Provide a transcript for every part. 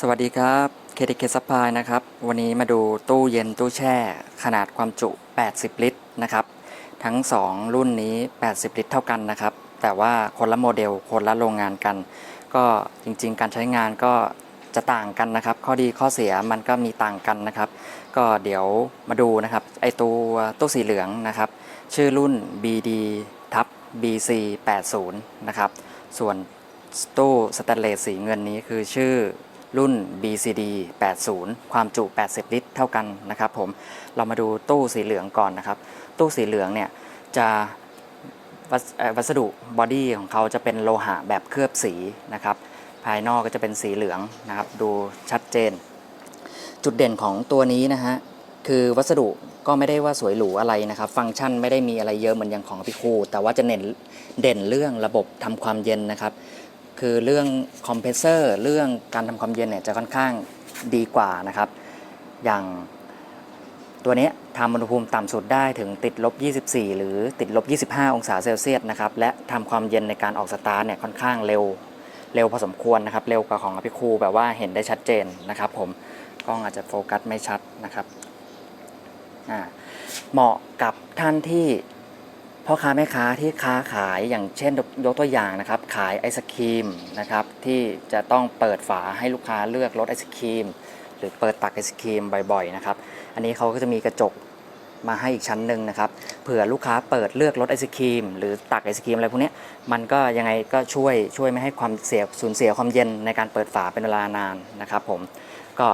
สวัสดีครับ KTK Supply นะครับ วันนี้มาดูตู้เย็นตู้แช่ ขนาดความจุ 80 ลิตรนะครับ ทั้ง 2 รุ่นนี้ 80 ลิตรเท่ากันนะครับ แต่ว่าคนละโมเดล คนละโรงงานกัน ก็จริง ๆ การใช้งานก็จะต่างกันนะครับ ข้อดีข้อเสียมันก็มีต่างกันนะครับ ก็เดี๋ยวมาดูนะครับ ไอตัวตู้สีเหลืองนะครับ ชื่อรุ่น BD ทับ BC 80นะครับ ส่วนตู้สแตนเลสสีเงินนี้คือชื่อ รุ่น BCD 80 ความจุ 80 ลิตร เท่ากันนะครับผม เรามาดูตู้สีเหลืองก่อนนะครับ ตู้สีเหลืองเนี่ยจะวัสเอ่อวัสดุบอดี้ของเขาจะเป็นโลหะแบบเคลือบสีนะครับ ภายนอกก็จะเป็นสีเหลืองนะครับ ดูชัดเจน จุดเด่นของตัวนี้นะฮะ คือวัสดุก็ไม่ได้ว่าสวยหรูอะไรนะครับ ฟังก์ชันไม่ได้มีอะไรเยอะเหมือนอย่างของพี่คูแต่ว่าจะเน้นเด่นเรื่องระบบทำความเย็นนะครับ คือเรื่องคอมเพรสเซอร์เรื่องการทำความเย็นเนี่ยจะค่อนข้างดีกว่านะครับ อย่างตัวนี้ทำอุณหภูมิต่ำสุดได้ถึงติดลบ 24 หรือติดลบ 25 องศาเซลเซียสนะครับ และทำความเย็นในการออกสตาร์ทเนี่ยค่อนข้างเร็วเร็วพอสมควรนะครับ เร็วกว่าของอภิคูแบบว่าเห็นได้ชัดเจนนะครับ ผมกล้องอาจจะโฟกัสไม่ชัดนะครับเหมาะกับท่านที่ พ่อค้าแม่ค้าที่ค้าขายอย่างเช่นยกตัวอย่างนะครับ ขายไอศครีมนะครับที่จะต้องเปิดฝาให้ลูกค้าเลือกรสไอศครีมหรือเปิดตักไอศครีมบ่อยๆนะครับอันนี้เขาก็จะมีกระจกมาให้อีกชั้นหนึ่งนะครับเผื่อลูกค้าเปิดเลือกรสไอศครีม หรือตักไอศครีมอะไรพวกนี้มันก็ยังไงก็ช่วยช่วยไม่ให้ความเสียสูญเสียความเย็นในการเปิดฝาเป็นเวลานานนะครับผมก็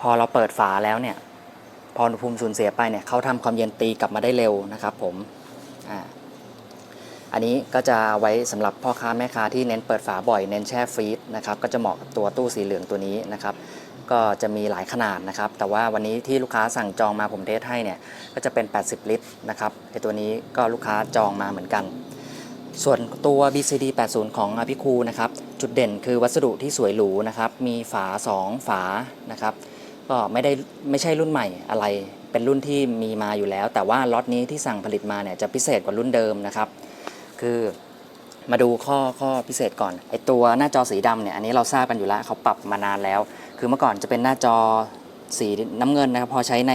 พอเราเปิดฝาแล้วเนี่ยพออุณหภูมิสูญเสียไปเนี่ยเขาทำความเย็นตีกลับมาได้เร็วนะครับผม อ่าอันนี้ก็จะไว้สำหรับพ่อค้าแม่ค้าที่เน้นเปิดฝาบ่อยเน้นแช่ฟรีซนะครับก็จะเหมาะกับตัวตู้สีเหลืองตัวนี้นะครับก็จะมีหลายขนาดนะครับ แต่ว่าวันนี้ที่ลูกค้าสั่งจองมาผมเทสให้เนี่ยก็จะเป็น 80 ลิตรนะครับไอตัวนี้ก็ลูกค้าจองมาเหมือนกัน ส่วนตัว BCD 80 ของอภิคูนะครับ จุดเด่นคือวัสดุที่สวยหรูนะครับ มีฝา 2 ฝานะครับ ก็ไม่ได้ไม่ใช่รุ่นใหม่อะไร เป็นรุ่นที่มีมาอยู่แล้ว แต่ว่าล็อตนี้ที่สั่งผลิตมาเนี่ยจะพิเศษกว่ารุ่นเดิมนะครับ คือมาดูข้อข้อพิเศษก่อนไอตัวหน้าจอสีดำเนี่ยอันนี้เราทราบกันอยู่แล้วเขาปรับมานานแล้ว คือเมื่อก่อนจะเป็นหน้าจอสีน้ำเงินนะครับพอใช้ใน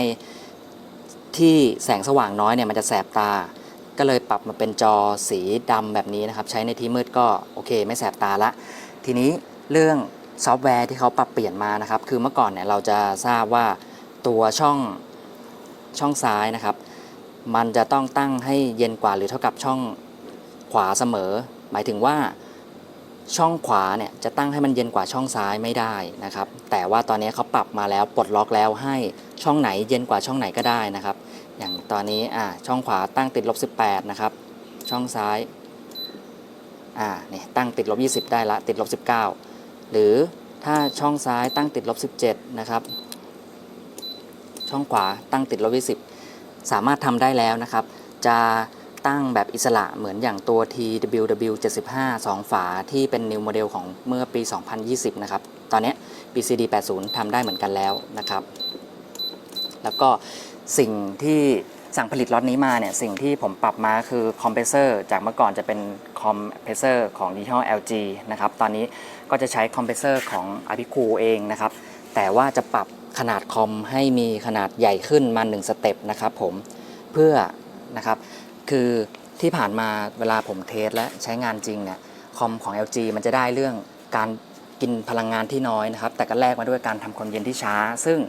ที่แสงสว่างน้อยเนี่ยมันจะแสบตา ก็เลยปรับมาเป็นจอสีดำแบบนี้นะครับ ใช้ในที่มืดก็โอเค ไม่แสบตาละ ทีนี้เรื่องซอฟต์แวร์ที่เขาปรับเปลี่ยนมานะครับ คือเมื่อก่อนเนี่ยเราจะทราบว่าตัวช่อง ช่องซ้ายนะครับ มันจะต้องตั้งให้เย็นกว่าหรือเท่ากับช่องขวาเสมอ หมายถึงว่าช่องขวาเนี่ยจะตั้งให้มันเย็นกว่าช่องซ้ายไม่ได้นะครับ แต่ว่าตอนนี้เขาปรับมาแล้วปลดล็อกแล้วให้ช่องไหนเย็นกว่าช่องไหนก็ได้นะครับ อย่างตอนนี้อ่าช่องขวาตั้งติดลบ18นะครับ ช่องซ้ายอ่าเนี่ยตั้งติดลบ20 ได้ละติดลบ19 หรือถ้าช่องซ้ายตั้งติดลบ17นะครับ ช่องขวาตั้งติดลบ20สามารถทำได้แล้วนะครับ จะตั้งแบบอิสระเหมือนอย่างตัว TWW 75 2 ฝาที่เป็น New Model ของเมื่อปี 2020 นะครับ ตอนนี้ย BCD 80ทำได้เหมือนกันแล้วนะครับ แล้วก็สิ่งที่สั่งผลิตล็อตนี้มาเนี่ยสิ่งที่ผมปรับมาคือคอมเพรสเซอร์จากเมื่อก่อนจะเป็นคอมเพรสเซอร์ของยี่ห้อ LG นะครับ ตอนนี้ก็จะใช้คอมเพรสเซอร์ของ a p i c o เองนะครับ แต่ว่าจะปรับ ขนาดคอมให้มีขนาดใหญ่ขึ้นมา1สเต็ปนะครับผมเพื่อนะครับคือที่ผ่านมาเวลาผมเทสและใช้งานจริงเนี่ยคอมของ LG มันจะได้เรื่องการกินพลังงานที่น้อยนะครับแต่ก็แลกมาด้วยการทำความเย็นที่ช้า ซึ่ง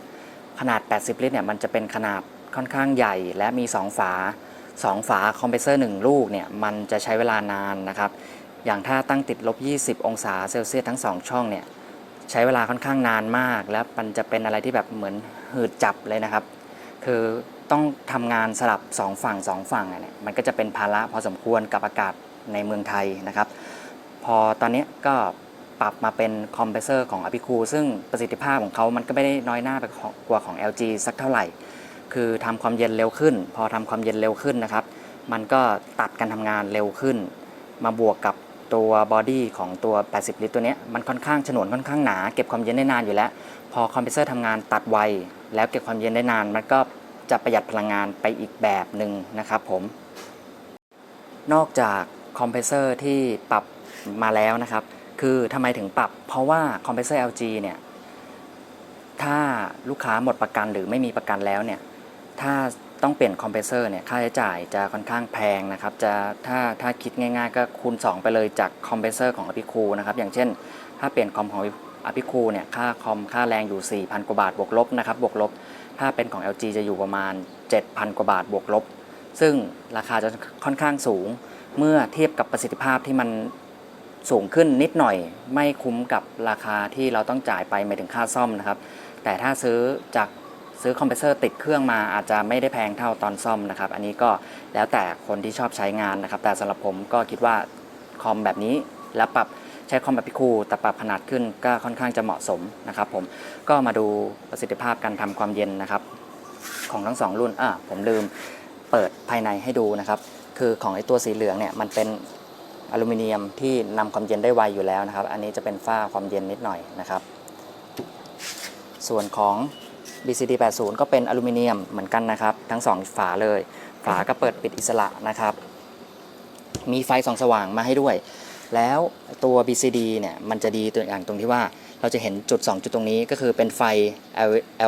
ขนาด 80 ลิตรเนี่ยมันจะเป็นขนาดค่อนข้างใหญ่ และมี 2 ฝา 2 ฝาคอมเพรสเซอร์ 1 ลูกเนี่ยมันจะใช้เวลานานนะครับอย่างถ้าตั้งติดลบ 20 องศาเซลเซียสทั้ง 2 ช่องเนี่ย ใช้เวลาค่อนข้างนานมาก และมันจะเป็นอะไรที่แบบเหมือนหืดจับเลยนะครับ คือต้องทำงานสลับ 2 ฝั่ง 2 ฝั่งเนี่ยมันก็จะเป็นภาระพอสมควรกับอากาศในเมืองไทยนะครับ พอตอนนี้ก็ปรับมาเป็นคอมเพรสเซอร์ของ a p i c o ซึ่งประสิทธิภาพของเขามันก็ไม่ได้น้อยหน้าไปกว่าของ LG สักเท่าไหร่ คือทำความเย็นเร็วขึ้น พอทำความเย็นเร็วขึ้นนะครับ มันก็ตัดการทำงานเร็วขึ้น มาบวกกับ ตัวบอดี้ของตัว 80 ลิตรตัวนี้มันค่อนข้างฉนวนค่อนข้างหนาเก็บความเย็นได้นานอยู่แล้ว พอคอมเพรสเซอร์ทำงานตัดไว แล้วเก็บความเย็นได้นาน มันก็จะประหยัดพลังงานไปอีกแบบหนึ่งนะครับผมนอกจากคอมเพรสเซอร์ที่ปรับมาแล้วนะครับ คือทำไมถึงปรับ เพราะว่าคอมเพรสเซอร์ LG เนี่ยถ้าลูกค้าหมดประกันหรือไม่มีประกันแล้วเนี่ยถ้า ต้องเปลี่ยนคอมเพรสเซอร์เนี่ยค่าใช้จ่ายจะค่อนข้างแพงนะครับจะถ้าถ้าคิดง่ายๆ ก็คูณ 2 ไปเลยจากคอมเพรสเซอร์ของอ p ิคูนะครับอย่างเช่น ถ้าเปลี่ยนคอมของอ p ิคูเนี่ยค่าคอมค่าแรงอยู่ 4,000 กว่าบาทบวกลบนะครับบวกลบ ถ้าเป็นของ LG จะอยู่ประมาณ 7,000 กว่าบาทบวกลบ ซึ่งราคาจะค่อนข้างสูง เมื่อเทียบกับประสิทธิภาพที่มันสูงขึ้นนิดหน่อย ไม่คุ้มกับราคาที่เราต้องจ่ายไปหมายถึงค่าซ่อมนะครับแต่ถ้าซื้อจาก ซื้อคอมเพรสเซอร์ติดเครื่องมาอาจจะไม่ได้แพงเท่าตอนซ่อมนะครับ อันนี้ก็แล้วแต่คนที่ชอบใช้งานนะครับ แต่สำหรับผมก็คิดว่าคอมแบบนี้แล้วปรับใช้คอมแบบพิคูแต่ปรับขนาดขึ้นก็ค่อนข้างจะเหมาะสมนะครับ ผมก็มาดูประสิทธิภาพการทำความเย็นนะครับ ของทั้งสองรุ่นอะผมลืมเปิดภายในให้ดูนะครับ คือของไอตัวสีเหลืองเนี่ยมันเป็นอลูมิเนียมที่นำความเย็นได้ไวอยู่แล้วนะครับ อันนี้จะเป็นฝ้าความเย็นนิดหน่อยนะครับ ส่วนของ BCD 80ก็เป็นอลูมิเนียมเหมือนกันนะครับ ทั้งสองฝาเลย ฝาก็เปิดปิดอิสระนะครับ มีไฟส่องสว่างมาให้ด้วย แล้วตัว BCD เนี่ยมันจะดีตัวอย่างตรงที่ว่าเราจะเห็นจุด 2 จุดตรงนี้ก็คือเป็นไฟ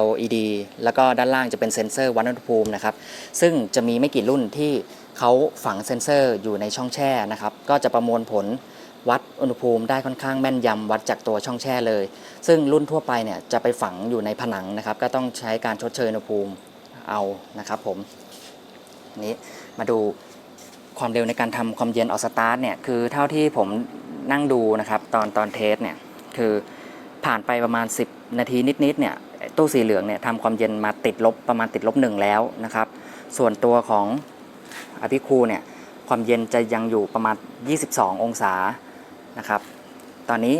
LED แล้วก็ด้านล่างจะเป็นเซ็นเซอร์วัดอุณหภูมินะครับ ซึ่งจะมีไม่กี่รุ่นที่เขาฝังเซ็นเซอร์อยู่ในช่องแช่นะครับ ก็จะประมวลผล วัดอุณหภูมิได้ค่อนข้างแม่นยำวัดจากตัวช่องแช่เลย ซึ่งรุ่นทั่วไปเนี่ยจะไปฝังอยู่ในผนังนะครับ ก็ต้องใช้การชดเชยอุณหภูมิเอานะครับผมนี้มาดูความเร็วในการทำความเย็นออกสตาร์ทเนี่ยคือเท่าที่ผมนั่งดูนะครับตอนตอนเทสเนี่ยคือผ่านไปประมาณ 10 นาทีนิดๆเนี่ยตู้สีเหลืองเนี่ยทำความเย็นมาติดลบประมาณติดลบหนึ่งแล้วนะครับ ส่วนตัวของอภิคูเนี่ยความเย็นจะยังอยู่ประมาณ 22 องศา นะครับ ตอนนี้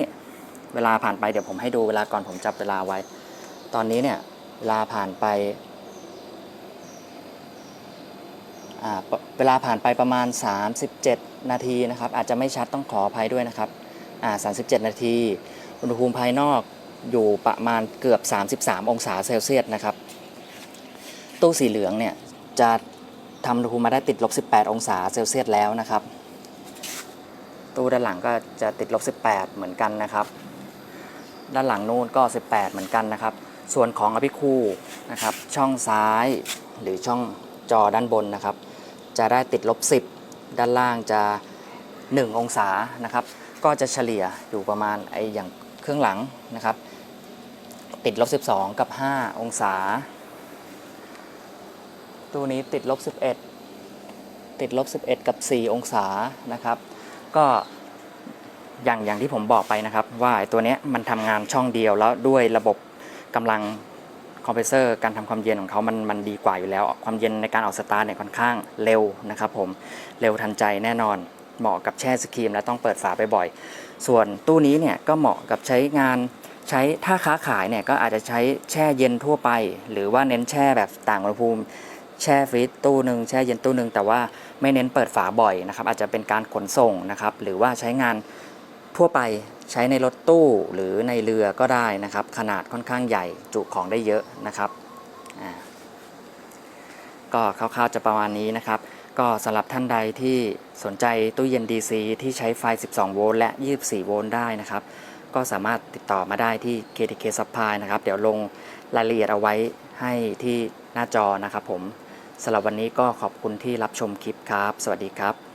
เวลาผ่านไปเดี๋ยวผมให้ดูเวลาก่อนผมจับเวลาไว้ ตอนนี้เนี่ยเวลาผ่านไปเวลาผ่านไปประมาณ 37 นาทีนะครับ อาจจะไม่ชัดต้องขออภัยด้วยนะครับ37 นาที อุณหภูมิภายนอกอยู่ประมาณเกือบ 33 องศาเซลเซียสนะครับ ตู้สีเหลืองเนี่ยจะทำอุณหภูมิมาได้ติดลบ 18 องศาเซลเซียสแล้วนะครับ ตู้ด้านหลังก็จะติดลบ 18 เหมือนกันนะครับ ด้านหลังนู่นก็ 18 เหมือนกันนะครับ ส่วนของอภิคูนะครับ ช่องซ้ายหรือช่องจอด้านบนนะครับ จะได้ติดลบ 10 ด้านล่างจะ 1 องศานะครับ ก็จะเฉลี่ยอยู่ประมาณไออย่างเครื่องหลังนะครับ ติดลบ 12 กับ 5 องศา ตู้นี้ติดลบ 11 ติดลบ 11 กับ 4 องศานะครับ ก็อย่างอย่างที่ผมบอกไปนะครับ ว่าตัวนี้มันทำงานช่องเดียวแล้วด้วยระบบกำลังคอมเพรสเซอร์การทำความเย็นของเขามันมันดีกว่าอยู่แล้ว ความเย็นในการออกสตาร์เนี่ยค่อนข้างเร็วนะครับผมเร็วทันใจแน่นอน เหมาะกับแช่สครีมและต้องเปิดฝาไปบ่อย ส่วนตู้นี้เนี่ยก็เหมาะกับใช้งานใช้ถ้าค้าขายเนี่ยก็อาจจะใช้แช่เย็นทั่วไป หรือว่าเน้นแช่แบบต่างอุณหภูมิ แช่ฟรีซตู้หนึ่งแช่เย็นตู้หนึ่งแต่ว่าไม่เน้นเปิดฝาบ่อยนะครับ อาจจะเป็นการขนส่งนะครับ หรือว่าใช้งานทั่วไปใช้ในรถตู้หรือในเรือก็ได้นะครับ ขนาดค่อนข้างใหญ่จุของได้เยอะนะครับอ่าก็คร่าวๆจะประมาณนี้นะครับ ก็สำหรับท่านใดที่สนใจตู้เย็น DC ที่ใช้ไฟ 12 โวลต์และ 24 โวลต์ได้นะครับ ก็สามารถติดต่อมาได้ที่ KTK Supply นะครับ เดี๋ยวลงรายละเอียดเอาไว้ให้ที่หน้าจอนะครับผม สำหรับวันนี้ก็ขอบคุณที่รับชมคลิปครับ สวัสดีครับ